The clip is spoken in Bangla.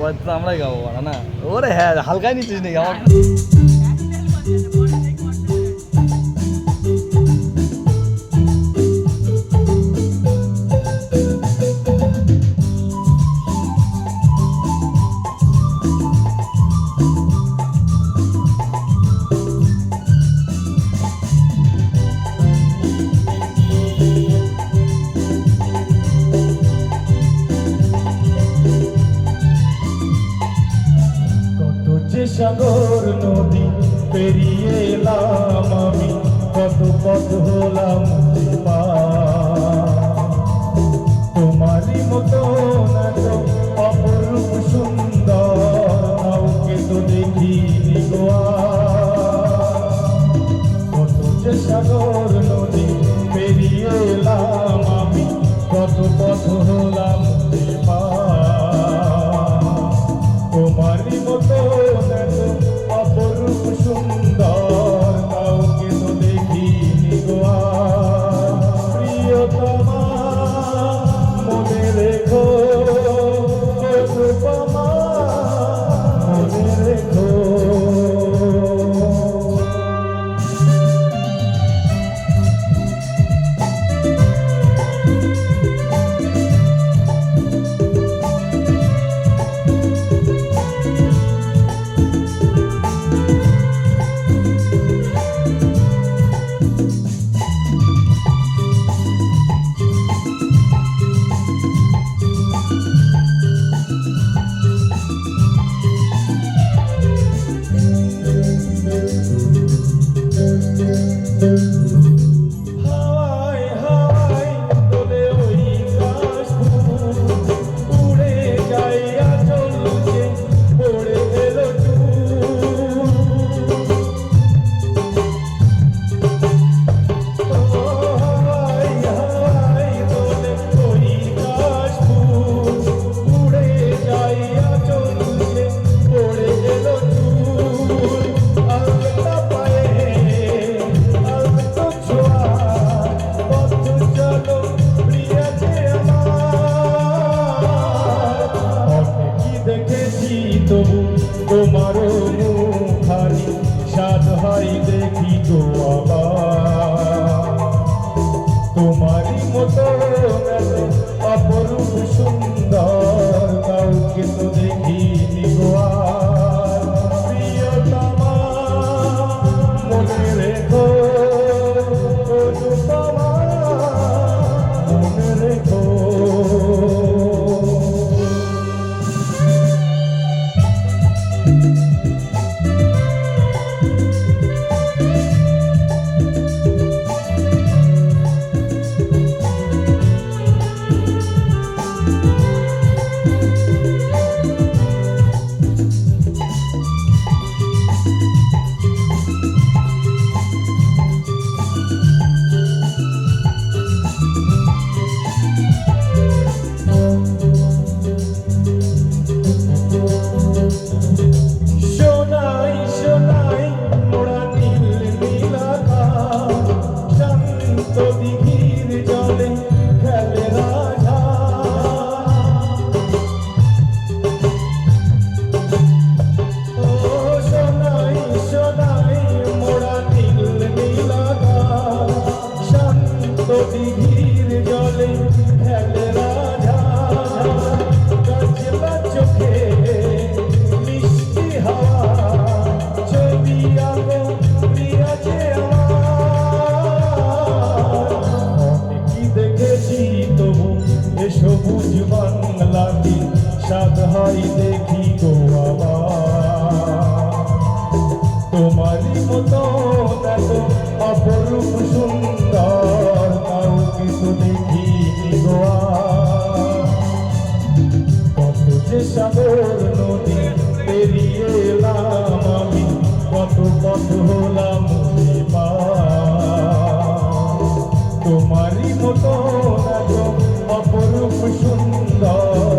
পরে তো আমরাই গাবো না? ওরে হ্যাঁ হালকাই নিচ্ছিস নাকি? আমার কত পথ হলাম। সাদ হয় দেখি তো আবার। সবুজ বাংলাতে সাদ হয় দেখি গো বাবা তোমারই মতো এত অপরূপ সুন্দর তাও কিছু দেখি গো কত যে সাগর sundar